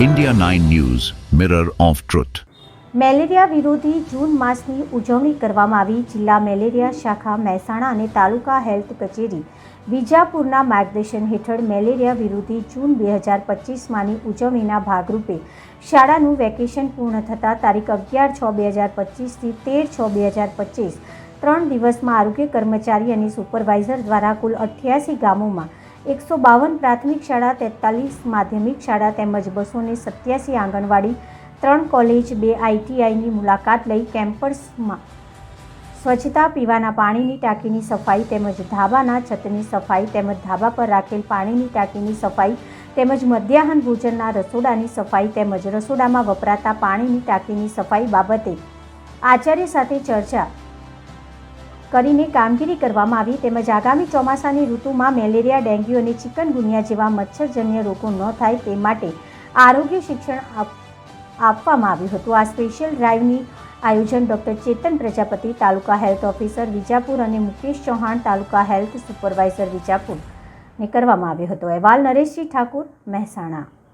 India 9 News, Mirror of Truth. Malaria વિરોધી June માસની ઉજવણી કરવામાં આવી જિલ્લા મેલેરિયા શાખા મહેસાણા અને તાલુકા હેલ્થ કચેરી વિજાપુરના માર્ગદર્શન હેઠળ મેલેરિયા વિરોધી જૂન બે હજાર પચીસમાંની ઉજવણીના ભાગરૂપે શાળાનું વેકેશન પૂર્ણ થતાં તારીખ અગિયાર છ બે હજાર પચીસથી તેર છ બે હજાર પચીસ ત્રણ દિવસમાં આરોગ્ય કર્મચારી અને સુપરવાઇઝર દ્વારા કુલ અઠ્યાસી ગામોમાં એકસો બાવન પ્રાથમિક શાળા, તેતાલીસ માધ્યમિક શાળા તેમજ બસો ને સત્યાસી આંગણવાડી, ત્રણ કોલેજ, બે આઈટીઆઈની મુલાકાત લઈ કેમ્પસમાં સ્વચ્છતા, પીવાના પાણીની ટાંકીની સફાઈ તેમજ ધાબાના છતની સફાઈ તેમજ ધાબા પર રાખેલ પાણીની ટાંકીની સફાઈ તેમજ મધ્યાહન ભોજનના રસોડાની સફાઈ તેમજ રસોડામાં વપરાતા પાણીની ટાંકીની સફાઈ બાબતે આચાર્ય સાથે ચર્ચા કરીને કામગીરી કરવામાં આવી તેમજ આગામી ચોમાસાની ઋતુમાં મેલેરિયા, ડેન્ગ્યુ અને ચિકનગુનિયા જેવા મચ્છરજન્ય રોગો ન થાય તે માટે આરોગ્ય શિક્ષણ આપ- આપવામાં આવ્યું હતું. આ સ્પેશિયલ ડ્રાઈવની આયોજન doctor Chetan Prajapati, taluka health officer Vijapur અને મુકેશ ચૌહાણ, તાલુકા હેલ્થ સુપરવાઇઝર વિજાપુર ને કરવામાં આવ્યો હતો. અહેવાલ નરેશજી ઠાકુર, મહેસાણા.